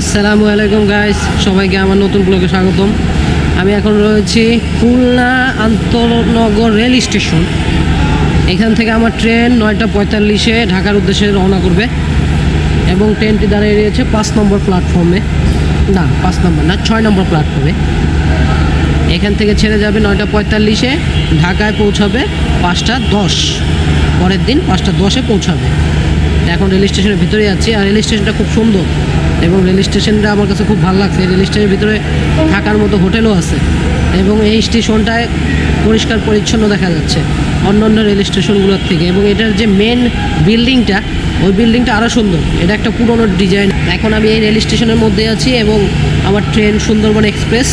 আসসালামু আলাইকুম গাইস সবাইকে আমার নতুন ব্লগে স্বাগতম। আমি এখন রয়েছি খুলনা আন্তনগর রেল স্টেশন। এখান থেকে আমার ট্রেন নয়টা পঁয়তাল্লিশে ঢাকার উদ্দেশ্যে রওনা করবে এবং ট্রেনটি দাঁড়িয়ে রয়েছে পাঁচ নম্বর প্ল্যাটফর্মে না, পাঁচ নম্বর না, ছয় নম্বর প্ল্যাটফর্মে এখান থেকে ছেড়ে যাবে নয়টা পঁয়তাল্লিশে, ঢাকায় পৌঁছাবে পাঁচটা দশ। পরের দিন পাঁচটা দশে পৌঁছাবে। এখন রেল স্টেশনের ভিতরে যাচ্ছি আর রেল স্টেশনটা খুব সুন্দর। এবং রেল স্টেশনটা আমার কাছে খুব ভালো লাগছে। রেল স্টেশনের ভিতরে থাকার মতো হোটেলও আছে এবং এই স্টেশনটায় পরিষ্কার পরিচ্ছন্ন দেখা যাচ্ছে অন্য অন্য রেল স্টেশনগুলোর থেকে এবং এটার যে মেন বিল্ডিংটা ওই বিল্ডিংটা আরও সুন্দর। এটা একটা পুরনো ডিজাইন এখন আমি এই রেল স্টেশনের মধ্যে আছি এবং আমার ট্রেন সুন্দরবন এক্সপ্রেস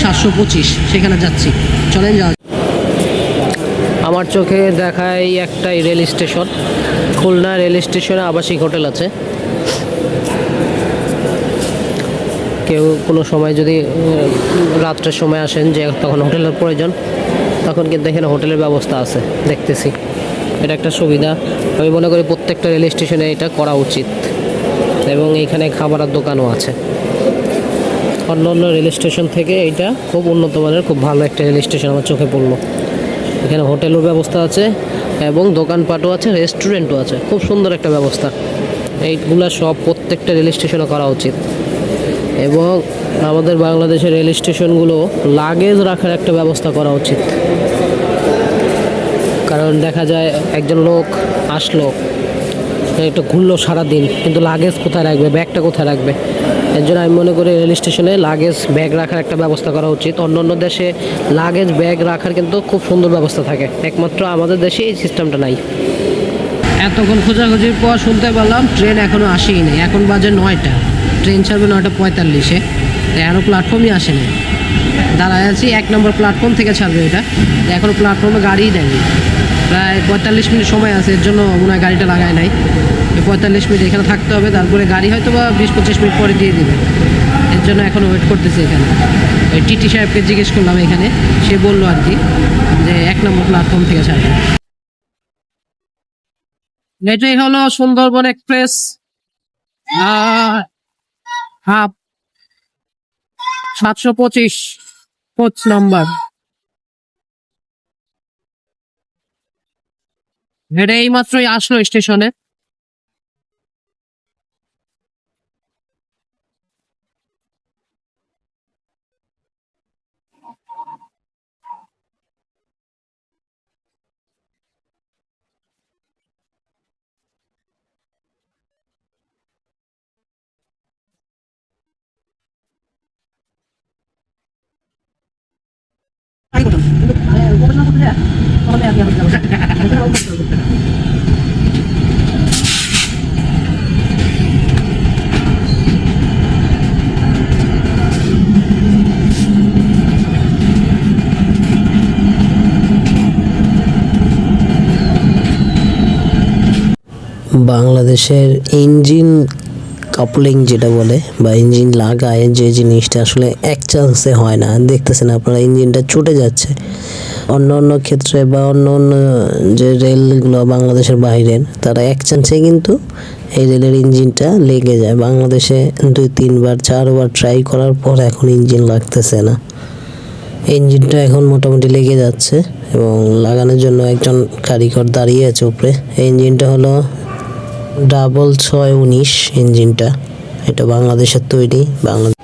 সাতশো পঁচিশ, সেখানে যাচ্ছি। চলেন যাওয়া আমার চোখে দেখায় একটাই রেল স্টেশন। খুলনা রেল স্টেশনে আবাসিক হোটেল আছে। কেউ কোনো সময় যদি রাত্রের সময় আসেন যে তখন হোটেলের প্রয়োজন, তখন কিন্তু এখানে হোটেলের ব্যবস্থা আছে, দেখতেছি। এটা একটা সুবিধা। আমি মনে করি প্রত্যেকটা রেল স্টেশনে এটা করা উচিত। এবং এইখানে খাবারের দোকানও আছে। অন্য অন্য রেল স্টেশন থেকে এইটা খুব উন্নত মানের, খুব ভালো একটা রেল স্টেশন আমার চোখে পড়ল। এখানে হোটেলের ব্যবস্থা আছে এবং দোকানপাটও আছে, রেস্টুরেন্টও আছে। খুব সুন্দর একটা ব্যবস্থা। এইগুলা সব প্রত্যেকটা রেল স্টেশনে করা উচিত। এবং আমাদের বাংলাদেশের রেল স্টেশনগুলো লাগেজ রাখার একটা ব্যবস্থা করা উচিত। কারণ দেখা যায় একজন লোক আসলো একটু ঘুরলো সারাদিন, কিন্তু লাগেজ কোথায় রাখবে, ব্যাগটা কোথায় রাখবে? এর জন্য আমি মনে করি রেল স্টেশনে লাগেজ ব্যাগ রাখার একটা ব্যবস্থা করা উচিত। অন্য অন্য দেশে লাগেজ ব্যাগ রাখার কিন্তু খুব সুন্দর ব্যবস্থা থাকে। একমাত্র আমাদের দেশে এই সিস্টেমটা নাই। এতক্ষণ খোঁজাখুঁজির পর শুনতে পারলাম, ট্রেন এখনও আসেই নেই। এখন বাজে নয়টা। ট্রেন ছাড়বে নয়টা পঁয়তাল্লিশে। এখনও প্ল্যাটফর্মই আসে নাই দাঁড়ায় আছি, এক নম্বর প্ল্যাটফর্ম থেকে ছাড়বে এটা। এখনও প্ল্যাটফর্মে গাড়িই দেয়নি। প্রায় পঁয়তাল্লিশ মিনিট সময় আছে, এর জন্য মনে হয় গাড়িটা লাগায় নাই। পঁয়তাল্লিশ মিনিট এখানে থাকতে হবে, তারপরে গাড়ি হয়তো বা বিশ পঁচিশ মিনিট পরে দিয়ে দেবে। এর জন্য এখন ওয়েট করতেছি এখানে। ওই টিটি সাহেবকে জিজ্ঞেস করলাম এখানে, সে বলল আর কি যে এক নম্বর প্ল্যাটফর্ম থেকে ছাড়বে। এটাই হলো সুন্দরবন এক্সপ্রেস। হাফ। সাতশো পঁচিশ। Coach number. এটা এই মাত্রই আসলো স্টেশনে। বাংলাদেশের ইঞ্জিন কাপলিং যেটা বলে বা ইঞ্জিন লাগায় যে জিনিসটা আসলে এক চান্সে হয় না। দেখতেছেন আপনারা, ইঞ্জিনটা ছুটে যাচ্ছে। অন্য অন্য ক্ষেত্রে বা অন্য অন্য যে রেলগুলো বাংলাদেশের বাইরের তারা এক চান্সে কিন্তু এই রেলের ইঞ্জিনটা লেগে যায়। বাংলাদেশে দুই, তিনবার, চারবার ট্রাই করার পর এখন ইঞ্জিন লাগতেছে না। ইঞ্জিনটা এখন মোটামুটি লেগে যাচ্ছে এবং লাগানোর জন্য একজন কারিগর দাঁড়িয়ে আছে উপরে। এই ইঞ্জিনটা হলো ডাবল ছয় উনিশ ইঞ্জিনটা। এটা বাংলাদেশের তৈরি, বাংলাদেশ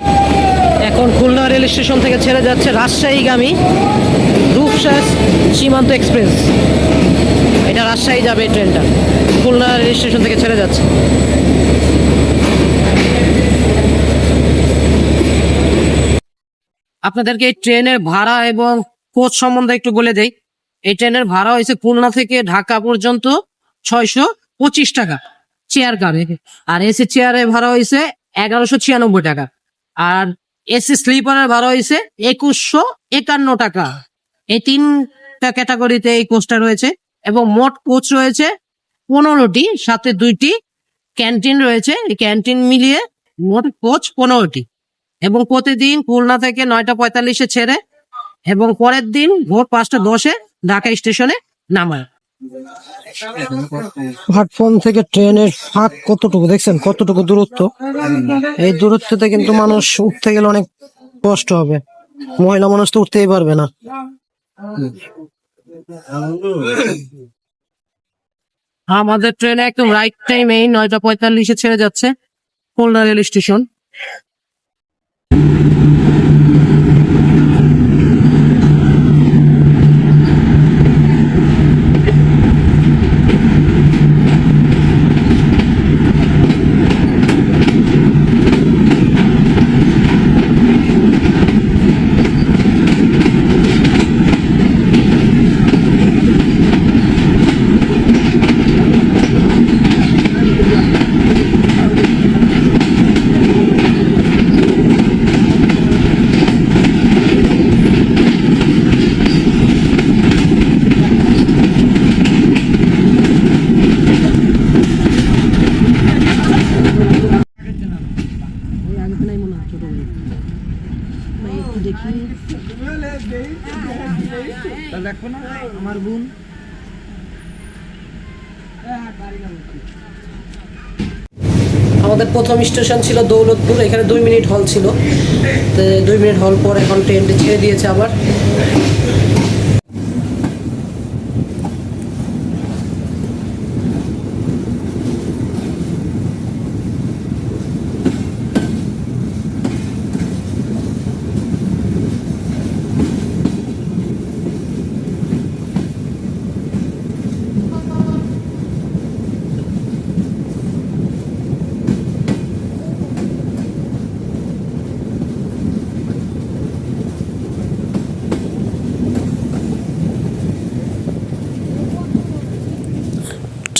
এখন খুলনা রেল স্টেশন থেকে ছেড়ে যাচ্ছে রাজশাহীগামী রূপসাস সীমান্ত এক্সপ্রেস। এটা রাজশাহী যাবে এই ট্রেনটা। খুলনা রেল স্টেশন থেকে ছেড়ে যাচ্ছে। আপনাদেরকে এই ট্রেনের ভাড়া এবং কোচ সম্বন্ধে একটু বলে দেই। এই ট্রেনের ভাড়া হয়েছে খুলনা থেকে ঢাকা পর্যন্ত ছয়শো পঁচিশ টাকা চেয়ার কারে আর এসি চেয়ারের ভাড়া হয়েছে এগারোশো ছিয়ানব্বই টাকা। আর এসি স্লিপারের ভাড়া হয়েছে একুশশো একান্ন টাকা। এই তিনটা ক্যাটাগরিতে এই কোচটা রয়েছে এবং মোট কোচ রয়েছে পনেরোটি, সাথে দুইটি ক্যান্টিন রয়েছে। এই ক্যান্টিন মিলিয়ে মোট কোচ পনেরোটি এবং প্রতিদিন খুলনা থেকে নয়টা পঁয়তাল্লিশে ছেড়ে এবং পরের দিন ভোর পাঁচটা দশে ঢাকা স্টেশনে নামায়। প্ল্যাটফর্ম থেকে ট্রেনের ফাঁক কতটুকু দেখছেন? কতটুকু দূরত্ব? এই দূরত্বতে কিন্তু মানুষ উঠতে গেলে অনেক কষ্ট হবে। মহিলা মানুষ তো উঠতেই পারবে না। আমাদের ট্রেন একদম রাইট টাইমে নয়টা পঁয়তাল্লিশে ছেড়ে যাচ্ছে, খুলনা রেল স্টেশন। আমার বোন। আমাদের প্রথম স্টেশন ছিল দৌলতপুর এখানে দুই মিনিট হল ছিল। তো দুই মিনিট হল পর এখন ট্রেনটি ছেড়ে দিয়েছে আবার।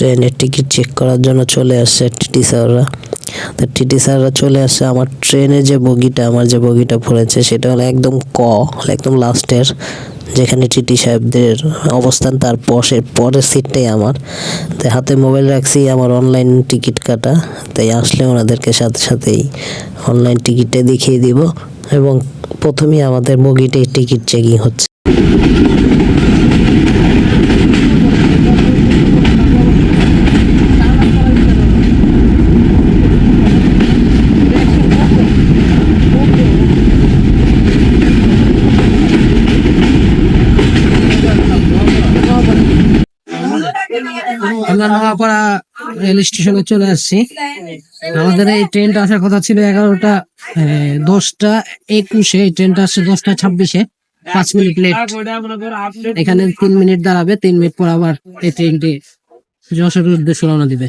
ট্রেনের টিকিট চেক করার জন্য চলে আসছে টিটি স্যাররা। তো টিটি স্যাররা চলে আসছে আমার ট্রেনের যে বগিটা, আমার যে বগিটা পড়েছে, সেটা হলো একদম ক একদম লাস্টের যেখানে টিটি সাহেবদের অবস্থান তার পশের পরের সিটটাই আমার। তাই হাতে মোবাইল রাখছি, আমার অনলাইন টিকিট কাটা, তাই আসলে ওনাদেরকে সাথে সাথেই অনলাইন টিকিটটা দেখিয়ে দিব এবং প্রথমেই আমাদের বগিটাই টিকিট চেকিং হচ্ছে। আমরা নোয়াপাড়া রেল স্টেশনে চলে আসছি। আমাদের এই ট্রেনটা আসার কথা ছিল এগারোটা দশটা একুশে। ট্রেনটা আসছে দশটা ছাব্বিশে। পাঁচ মিনিট লেট এখানে তিন মিনিট দাঁড়াবে, তিন মিনিট পর আবার এই ট্রেনটি যশোরের উদ্দেশ্যে রওনা দিবে।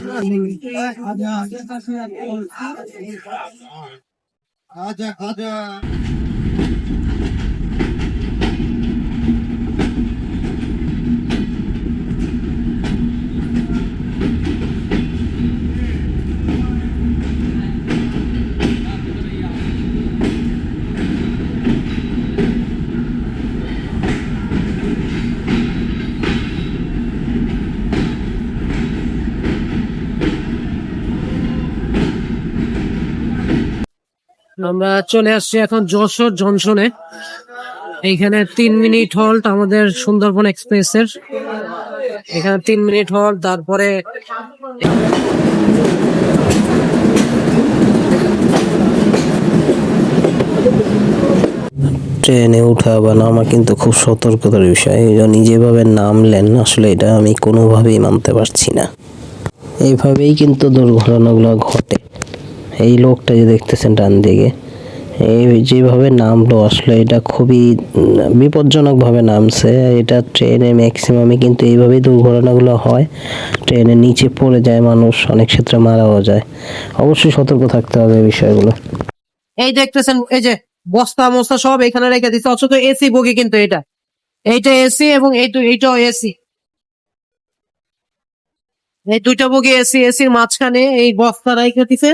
আমরা চলে আসছি এখন যশোর জংশনে। এইখানে তিন মিনিট হল্ট আমাদের সুন্দরবন এক্সপ্রেসের। এখানে তিন মিনিট হল্ট তারপরে ট্রেনে ওঠা বা নামা কিন্তু খুব সতর্কতার বিষয়। উনি যেভাবে নামলেন, আসলে এটা আমি কোনোভাবেই মানতে পারছি না। এইভাবেই কিন্তু দুর্ঘটনাগুলো ঘটে। এই লোকটা যে দেখতেছেন ডান দিকে এই যেভাবে নামলো, আসলে এটা খুবই বিপজ্জনকভাবে নামছে। এটা ট্রেনে ম্যাক্সিমামই কিন্তু এইভাবেই দুর্ঘটনাগুলো হয়। ট্রেনের নিচে পড়ে যায় মানুষ, অনেক ক্ষেত্রে মারাও যায়। অবশ্যই সতর্ক থাকতে হবে এই বিষয়গুলো। এই দেখতেছেন, এই যে বস্তা মস্তা সব এখানে রেখে দিচ্ছে অথচ এসি বগি কিন্তু এটা। এইটা এসি এবং এই এইটাও এসি এই দুইটা বগি এসি এসির মাঝখানে এই বস্তা রেখে দিছে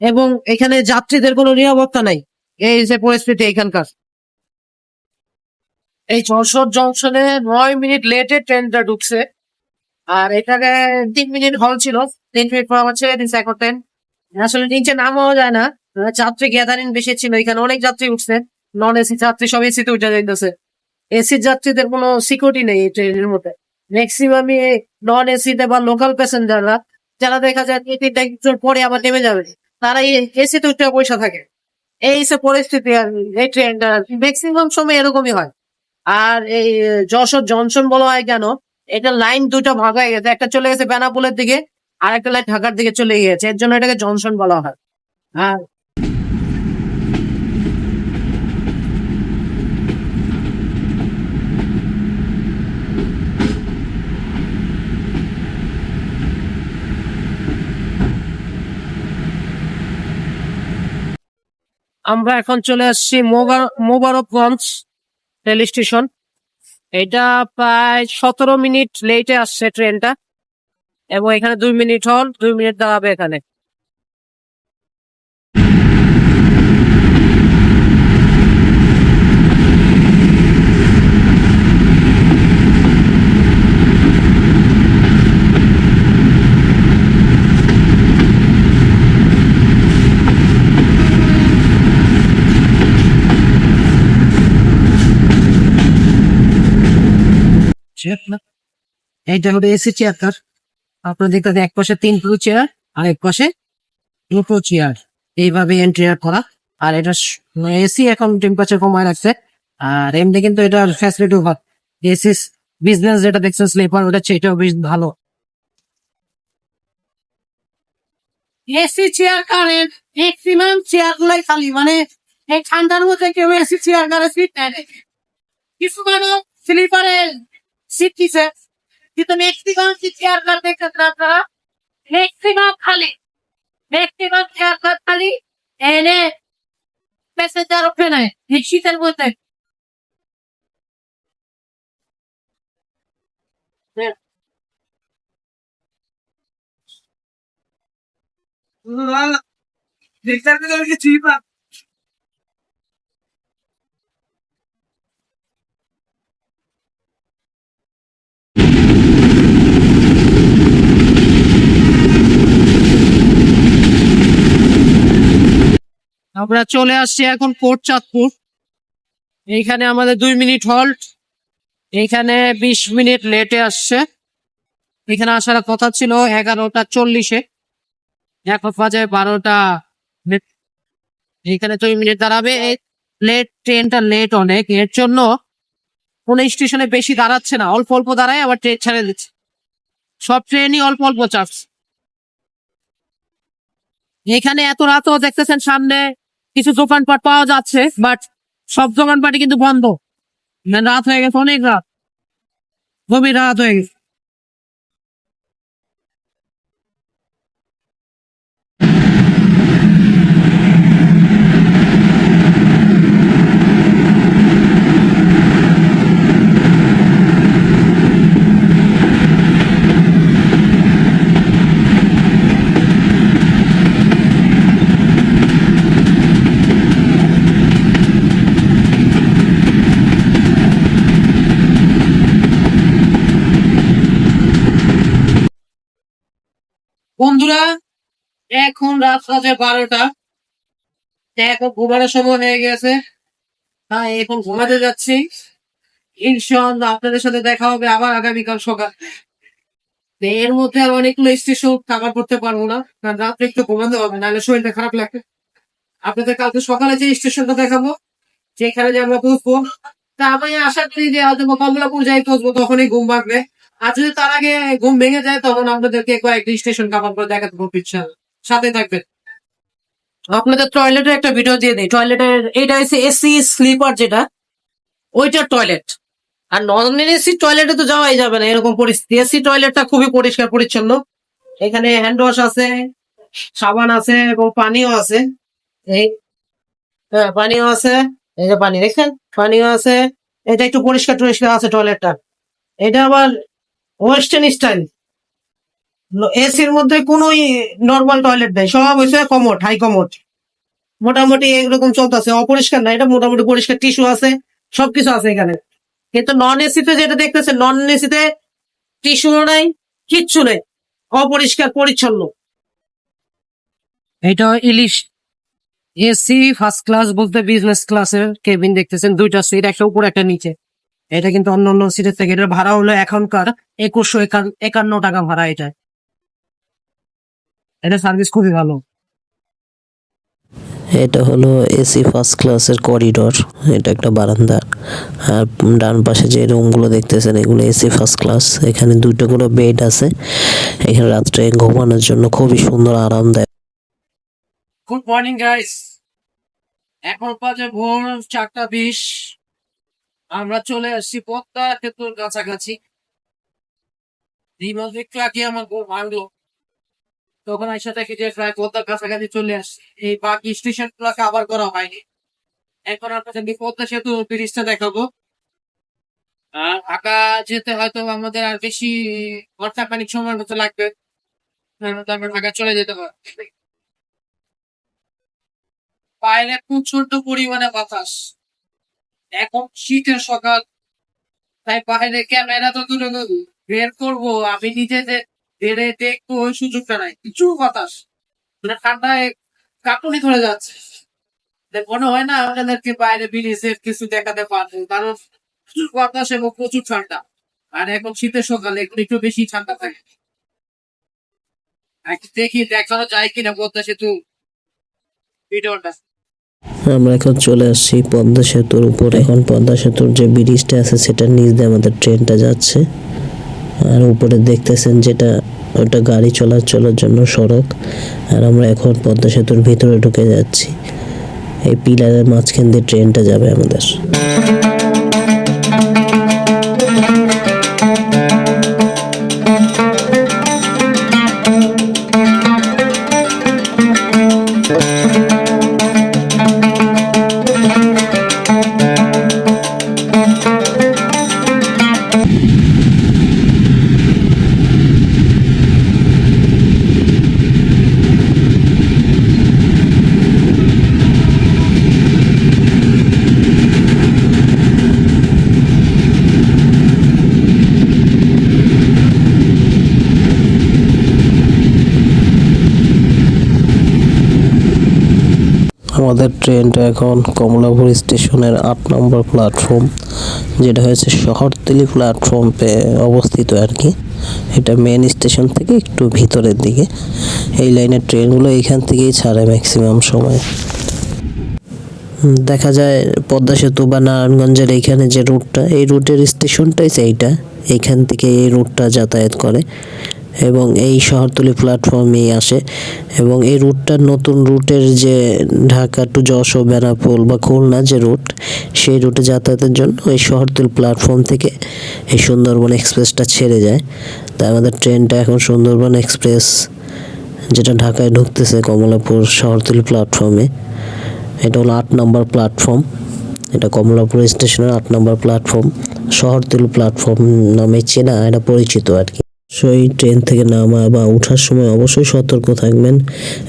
এবং এখানে যাত্রীদের কোনো নিরাপত্তা নাই। এই যে পরিস্থিতি এখানকার। এই যশোর জংশনে নয় মিনিট লেটে ট্রেনটা ঢুকছে। আর এটাকে তিন মিনিট হল ছিল, তিন মিনিট পর আবার ছেড়ে দিচ্ছে এখন ট্রেন। আসলে নিচে নামাও যায় না যাত্রী গ্যাদারিং বেশি ছিল, এখানে অনেক যাত্রী উঠছে। নন এসি যাত্রী সব এসিতে উঠে যাইতেছে। এসির যাত্রীদের কোনো সিকিউরিটি নেই এই ট্রেনের মধ্যে। ম্যাক্সিমামই নন এসিতে বা লোকাল প্যাসেঞ্জাররা যারা দেখা যায় তিনটা পরে আবার নেমে যাবে তারা এই এসিতে উঠে পয়সা থাকে। এই সে পরিস্থিতি আর এই ট্রেনটা ম্যাক্সিমাম সময় এরকমই হয়। আর এই যশোর জনসন বলা হয় কেন? এটা লাইন দুটো ভাগ হয়ে গেছে। একটা চলে গেছে বেনাপুলের দিকে আর একটা লাইন ঢাকার দিকে চলে গিয়েছে। এর জন্য এটাকে জনসন বলা হয়। আর আমরা এখন চলে আসছি মোবার- মোবারকগঞ্জ রেল স্টেশন। এটা প্রায় সতেরো মিনিট লেটে আসছে ট্রেনটা এবং এখানে দুই মিনিট হল, দুই মিনিট দাঁড়াবে এখানে। এইটা হলো এসি চেয়ার আপনার দেখতে এক পাশে তিন প্রো চেয়ার আর এক পাশে দুটো চেয়ার এইভাবে এন্ট্রি করা। আর এটা এসি এখন টেম্পারেচার কমায় রাখছে। আর এমনি কিন্তু এটার ফ্যাসিলিটি ভালো। এসি বিজনেস যেটা দেখছেন স্লিপার ওটা সেটাও বেশ ভালো। AC chair current maximum chair গুলাই খালি। মানে এই ঠান্ডার মধ্যে কেউ এসি চেয়ার কারে সিট নেয় কিছু মানুষ স্লিপারে সিট দিছে কিন্তু ম্যাক্সিমাম চেয়ার কার দেখতেছেন আপনারা ম্যাক্সিমাম খালি ম্যাক্সিমাম চেয়ার কার খালি এনে প্যাসেঞ্জার ওঠে নাই এই শীতের মধ্যে আমরা চলে আসছি এখন কোট চাঁদপুর। এইখানে আমাদের দুই মিনিট হল্ট এইখানে বিশ মিনিট লেটে আসছে। এখানে আসার কথা ছিল এগারোটা চল্লিশে। এখন বাজে বারোটা। এইখানে দুই মিনিট দাঁড়াবে। লেট ট্রেনটা লেট অনেক। এর জন্য কোন স্টেশনে বেশি দাঁড়াচ্ছে না। অল্প অল্প দাঁড়ায়, আবার ট্রেন ছেড়ে দিচ্ছে। সব ট্রেনই অল্প অল্প চার্জ এখানে এত রাতও দেখতেছেন সামনে কিছু দোকানপাট পাওয়া যাচ্ছে বাট সব দোকানপাটই কিন্তু বন্ধ। মানে রাত হয়ে গেছে, অনেক রাত। গভীর রাত হয়ে গেছে। এখন রাত বাজে বারোটা। এখন ঘুমানোর সময় হয়ে গেছে। হ্যাঁ এখন ঘুমাতে যাচ্ছি। ইনশাল্লাহ আপনাদের সাথে দেখা হবে আবার আগামীকাল সকাল। এর মধ্যে আর অনেকগুলো স্টেশন কাভার করতে পারব না, কারণ রাত্রে একটু ঘুমাতে হবে, নাহলে শরীরটা খারাপ লাগবে আপনাদের কালকে সকালে যে স্টেশনটা দেখাবো, যেখানে যে আমরা বসবো তা আমি আশা করি যে হয়তো কমলাপুর যাই বসবো তখনই ঘুম ভাঙবে। আর যদি তার আগে ঘুম ভেঙে যায়, তখন আপনাদেরকে কয়েকটি স্টেশন কাভার করে দেখাতে পারব ইনশাল্লাহ সাথে থাকবেন। আপনাদের টয়লেটের একটা ভিডিও দিয়ে দিই। টয়লেটের এটা হচ্ছে এসি স্লিপার যেটা ওইটার টয়লেট আর নন এসি টয়লেটে তো যাওয়াই যাবে না, এরকম পরিস্থিতি। এসি টয়লেটটা খুবই পরিষ্কার, পরিচ্ছন্ন। এখানে হ্যান্ড ওয়াশ আছে, সাবান আছে এবং পানিও আছে। এই হ্যাঁ পানিও আছে। এই যে পানি দেখছেন পানিও আছে। এটা একটু পরিষ্কার টরিষ্কার আছে টয়লেটটা এটা আবার ওয়েস্টার্ন স্টাইল এসির মধ্যে কোনো নর্মাল টয়লেট নেই, সব হয়েছে কমোড হাই কমোড মোটামুটি এরকম চলতেছে, অপরিষ্কার না, এটা মোটামুটি পরিষ্কার টিস্যু আছে, সবকিছু আছে এখানে। কিন্তু নন এসিতে যেটা দেখতেছে নন এসিতে টিস্যু নাই, কিচ্ছু নেই, অপরিষ্কার, পরিচ্ছন্ন। এটা ইলিশ, এসি ফার্স্ট ক্লাস বলতে বিজনেস ক্লাসের কেবিন দেখতেছেন, দুইটা সিট একটা উপর, একটা নিচে। এটা কিন্তু অন্য অন্য সিটের থেকে এটার ভাড়া হলো এখনকার একুশশো একান- একান্ন টাকা ভাড়া এটা। এটা সার্ভিস খুবই ভালো। এটা হলো এসি ফার্স্ট ক্লাসের করিডোর এটা একটা বারান্দা। আর ডান পাশে যে রুমগুলো দেখতেছেন এগুলো এসি ফার্স্ট ক্লাস এখানে দুটো করে বেড আছে। এখানে রাত্রে ঘুমানোর জন্য খুবই সুন্দর আরামদায়ক। গুড মর্নিং গাইস এখন বাজে ভোর চারটা বিশ। আমরা চলে আসছি পদ্মা সেতুর কাছাকাছি। দিমাস একটু আগে আমার ঘুম ভাঙলো। তখন আইসা দেখি যে প্রায় পদ্মার কাছাকাছি চলে আসছি। এই বাকি স্টেশনগুলো কাভার করা হয়নি। এখন আপনাদেরকে পদ্মা সেতু ব্রিজটা দেখাবো। আর ঢাকা যেতে হয়তো আমাদের আর বেশি ঘণ্টা খানিক সময় মতো লাগবে। আমরা ঢাকা চলে যেতে পারি বাইরে প্রচণ্ড পরিমাণে বাতাস। এখন শীতের সকাল। তাই বাইরে ক্যামেরা তো দূর বের করব। আমি নিজে যে দেখব, ওই সুযোগটা নাই। কিছু বাতাস। মানে ঠান্ডায় কাঁপুনি ধরে যাচ্ছে। মনে হয় না আমাদেরকে বাইরে কিছু দেখাতে পারবে, কারণ প্রচুর বাতাস এবং প্রচুর ঠান্ডা। আর এখন শীতের সকালে একটু একটু বেশি ঠান্ডা থাকে। একটু দেখি, দেখানো যায় কিনা পদ্মা সেতু ভিডিওটা। আমরা এখন চলে আসছি পদ্মা সেতুর উপরে। এখন পদ্মা সেতুর যে ব্রিজটা আছে, সেটার নিচ দিয়ে আমাদের ট্রেনটা যাচ্ছে। আর উপরে দেখতেছেন যেটা, ওটা গাড়ি চলাচলের জন্য সড়ক। আর আমরা এখন পদ্মা সেতুর ভিতরে ঢুকে যাচ্ছি। এই পিলারের মাঝখান দিয়ে ট্রেনটা যাবে আমাদের। আমাদের ট্রেনটা এখন কমলাপুর স্টেশনের আট নম্বর প্ল্যাটফর্ম যেটা হয়েছে শহরতলি প্ল্যাটফর্মে অবস্থিত আর কি। এটা মেন স্টেশন থেকে একটু ভিতরের দিকে। এই লাইনের ট্রেনগুলো এইখান থেকেই ছাড়ে ম্যাক্সিমাম সময়। দেখা যায় পদ্মা সেতু বা নারায়ণগঞ্জের এইখানে যে রুটটা এই রুটের স্টেশনটাই সেইটা। এইখান থেকে এই রুটটা যাতায়াত করে। এবং এই শহরতলি প্ল্যাটফর্মেই আসে এবং এই রুটটার নতুন রুটের যে ঢাকা টু যশোর, বেনাপোল বা খুলনা যে রুট সেই রুটে যাতায়াতের জন্য এই শহরতলি প্ল্যাটফর্ম থেকে এই সুন্দরবন এক্সপ্রেসটা ছেড়ে যায়। তাই আমাদের ট্রেনটা এখন সুন্দরবন এক্সপ্রেস যেটা ঢাকায় ঢুকতেছে কমলাপুর শহরতলি প্ল্যাটফর্মে এটা হলো আট নম্বর প্ল্যাটফর্ম এটা কমলাপুর স্টেশনের আট নম্বর প্ল্যাটফর্ম শহরতলি প্ল্যাটফর্ম নামে চেনা, এটা পরিচিত আর কি। সেই ট্রেন থেকে নামা বা ওঠার সময় অবশ্যই সতর্ক থাকবেন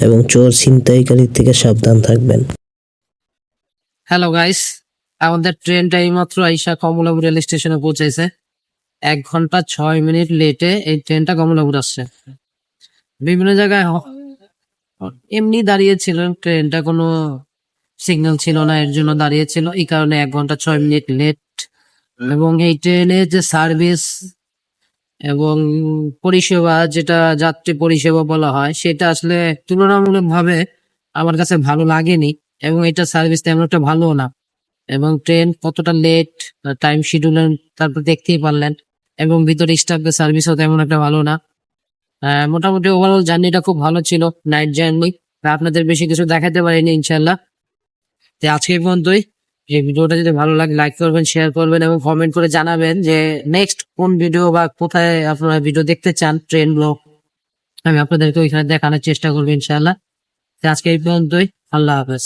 এবং চোর ছিনতাইকারীর থেকে সাবধান থাকবেন। হ্যালো গাইস আমাদের ট্রেনটা এইমাত্র আইসা কমলাপুর রেল স্টেশনে পৌঁছেছে এক ঘণ্টা ছয় মিনিট লেটে এই ট্রেনটা কমলাপুর আসছে। বিভিন্ন জায়গায় এমনি দাঁড়িয়েছিল ট্রেনটা কোনো সিগন্যাল ছিল না, এর জন্য দাঁড়িয়েছিল। এই কারণে এক ঘণ্টা ছয় মিনিট লেট। এবং এই ট্রেনের যে সার্ভিস এবং পরিষেবা যেটা যাত্রী পরিষেবা বলা হয়, সেটা আসলে তুলনামূলকভাবে আমার কাছে ভালো লাগেনি এবং এটা সার্ভিস তেমন একটা ভালো না। এবং ট্রেন কতটা লেট টাইম শিডিউল তারপর দেখতেই পারলেন এবং ভিতরে স্টাফদের সার্ভিসও তেমন একটা ভালো না। মোটামুটি ওভারঅল জার্নিটা খুব ভালো ছিল নাইট জার্নি আপনাদের বেশি কিছু দেখাতে পারিনি ইনশাল্লাহ তো আজকে পর্যন্তই। এই ভিডিওটা যদি ভালো লাগে লাইক করবেন শেয়ার করবেন এবং কমেন্ট করে জানাবেন যে নেক্সট কোন ভিডিও বা কোথায় আপনারা ভিডিও দেখতে চান ট্রেন ব্লগ আমি আপনাদেরকে ওইখানে দেখানোর চেষ্টা করব ইনশাল্লাহ আজকে এই পর্যন্তই, আল্লাহ হাফেজ।